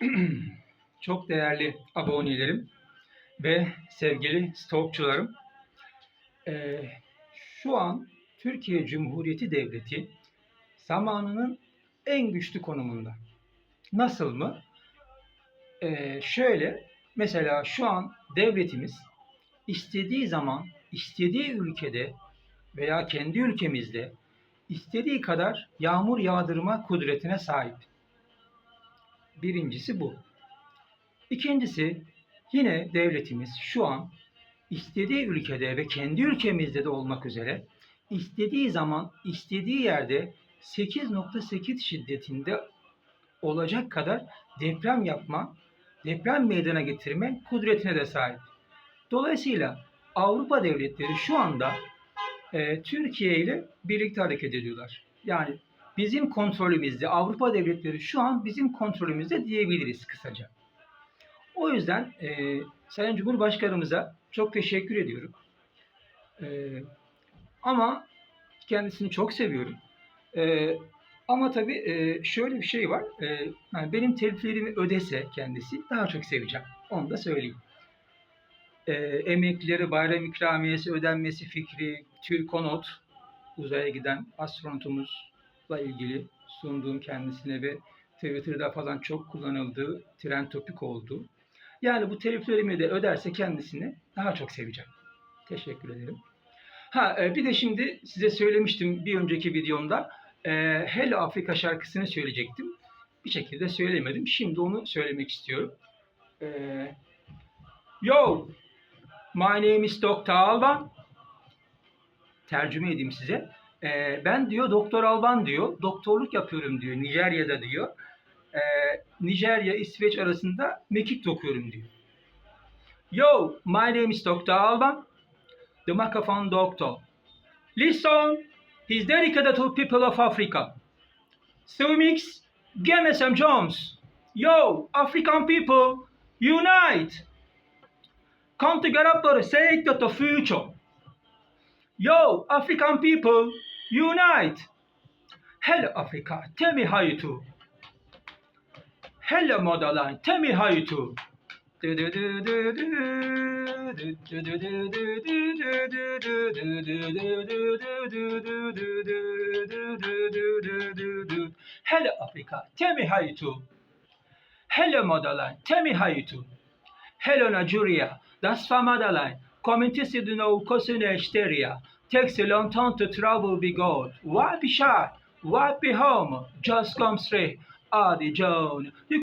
Çok değerli abonelerim ve sevgili stalkçularım. Ee, şu an Türkiye Cumhuriyeti Devleti zamanının en güçlü konumunda. Nasıl mı? Ee, şöyle, mesela şu an devletimiz istediği zaman, istediği ülkede veya kendi ülkemizde istediği kadar yağmur yağdırma kudretine sahip. Birincisi bu. İkincisi yine devletimiz şu an istediği ülkede ve kendi ülkemizde de olmak üzere istediği zaman istediği yerde 8.8 şiddetinde olacak kadar deprem yapma, deprem meydana getirme kudretine de sahip. Dolayısıyla Avrupa devletleri şu anda e, Türkiye ile birlikte hareket ediyorlar. Yani bizim kontrolümüzde, Avrupa devletleri şu an bizim kontrolümüzde diyebiliriz kısaca. O yüzden e, Sayın Cumhurbaşkanımıza çok teşekkür ediyorum. E, ama kendisini çok seviyorum. E, ama tabii e, şöyle bir şey var. E, yani benim teliflerimi ödese kendisi daha çok seveceğim. Onu da söyleyeyim. E, emeklilere bayram ikramiyesi ödenmesi fikri, Türkonot, uzaya giden astronotumuzla ilgili sunduğum kendisine ve Twitter'da falan çok kullanıldığı trend topik oldu. Yani bu teliflerimi de öderse kendisini daha çok seveceğim. Teşekkür ederim. Ha e, bir de şimdi size söylemiştim bir önceki videomda e, Hello Afrika şarkısını söyleyecektim. Bir şekilde söylemedim. Şimdi onu söylemek istiyorum. E, Yo, my name is Dr. Alban. Tercüme edeyim size. E, ben diyor Doktor Alban diyor. Doktorluk yapıyorum diyor Nijerya'da diyor. E, Nijerya, İsveç arasında mekik dokuyorum diyor. Yo, my name is Dr. Alban. The microphone doctor. Listen, he's dedicated to people of Africa. Swimix, give me some Jones. Yo, African people, unite! Come together for the sake of the future. Yo, African people, unite! You do. Hello, Africa, tell me how you do. Hello, motherland, tell me how you do. Hello, Nigeria, motherland. Communities do know causing hysteria. Takes a long time to travel be gold. Why be shy? Why be home? Just come straight. Adi Joan. You